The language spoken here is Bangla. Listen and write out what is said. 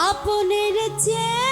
আপনের চেয়ে